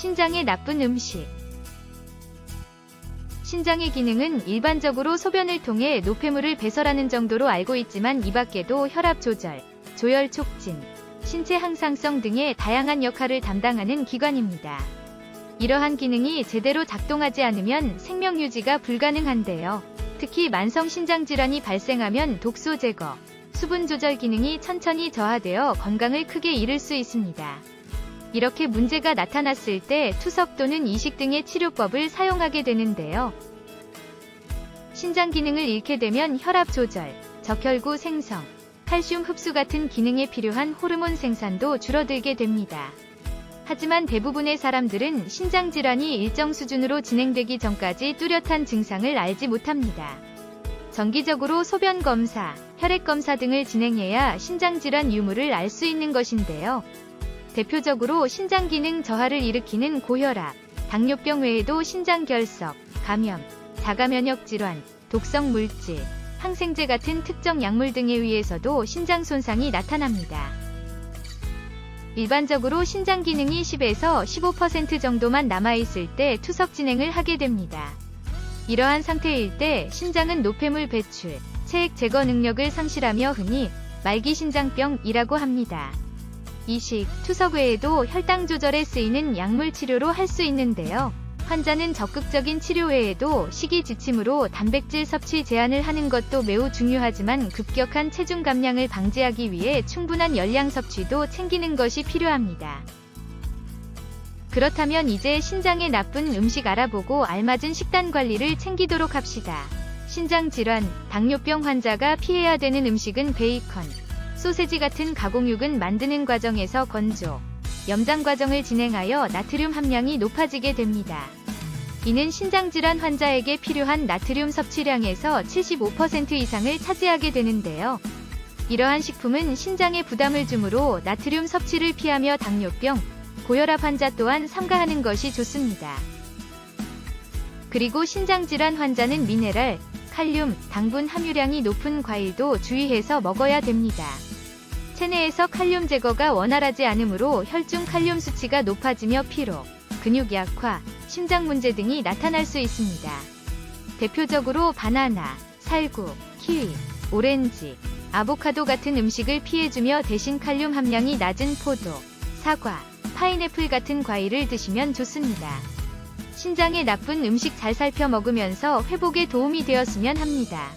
신장에 나쁜 음식. 신장의 기능은 일반적으로 소변을 통해 노폐물을 배설하는 정도로 알고 있지만 이 밖에도 혈압 조절, 조혈 촉진, 신체 항상성 등의 다양한 역할을 담당하는 기관입니다. 이러한 기능이 제대로 작동하지 않으면 생명 유지가 불가능한데요. 특히 만성 신장 질환이 발생하면 독소 제거, 수분 조절 기능이 천천히 저하되어 건강을 크게 잃을 수 있습니다. 이렇게 문제가 나타났을 때 투석 또는 이식 등의 치료법을 사용하게 되는데요. 신장 기능을 잃게 되면 혈압 조절, 적혈구 생성, 칼슘 흡수 같은 기능에 필요한 호르몬 생산도 줄어들게 됩니다. 하지만 대부분의 사람들은 신장 질환이 일정 수준으로 진행되기 전까지 뚜렷한 증상을 알지 못합니다. 정기적으로 소변 검사, 혈액 검사 등을 진행해야 신장 질환 유무를 알 수 있는 것인데요. 대표적으로 신장 기능 저하를 일으키는 고혈압, 당뇨병 외에도 신장 결석, 감염, 자가 면역 질환, 독성 물질, 항생제 같은 특정 약물 등에 의해서도 신장 손상이 나타납니다. 일반적으로 신장 기능이 10에서 15% 정도만 남아있을 때 투석 진행을 하게 됩니다. 이러한 상태일 때 신장은 노폐물 배출, 체액 제거 능력을 상실하며 흔히 말기 신장병이라고 합니다. 이식, 투석 외에도 혈당 조절에 쓰이는 약물 치료로 할 수 있는데요. 환자는 적극적인 치료 외에도 식이 지침으로 단백질 섭취 제한을 하는 것도 매우 중요하지만 급격한 체중 감량을 방지하기 위해 충분한 열량 섭취도 챙기는 것이 필요합니다. 그렇다면 이제 신장에 나쁜 음식 알아보고 알맞은 식단 관리를 챙기도록 합시다. 신장 질환, 당뇨병 환자가 피해야 되는 음식은 베이컨, 소세지 같은 가공육은 만드는 과정에서 건조, 염장 과정을 진행하여 나트륨 함량이 높아지게 됩니다. 이는 신장질환 환자에게 필요한 나트륨 섭취량에서 75% 이상을 차지하게 되는데요. 이러한 식품은 신장에 부담을 주므로 나트륨 섭취를 피하며 당뇨병, 고혈압 환자 또한 삼가하는 것이 좋습니다. 그리고 신장질환 환자는 미네랄, 칼륨, 당분 함유량이 높은 과일도 주의해서 먹어야 됩니다. 체내에서 칼륨 제거가 원활하지 않으므로 혈중 칼륨 수치가 높아지며 피로, 근육 약화, 심장 문제 등이 나타날 수 있습니다. 대표적으로 바나나, 살구, 키위, 오렌지, 아보카도 같은 음식을 피해주며 대신 칼륨 함량이 낮은 포도, 사과, 파인애플 같은 과일을 드시면 좋습니다. 신장에 나쁜 음식 잘 살펴 먹으면서 회복에 도움이 되었으면 합니다.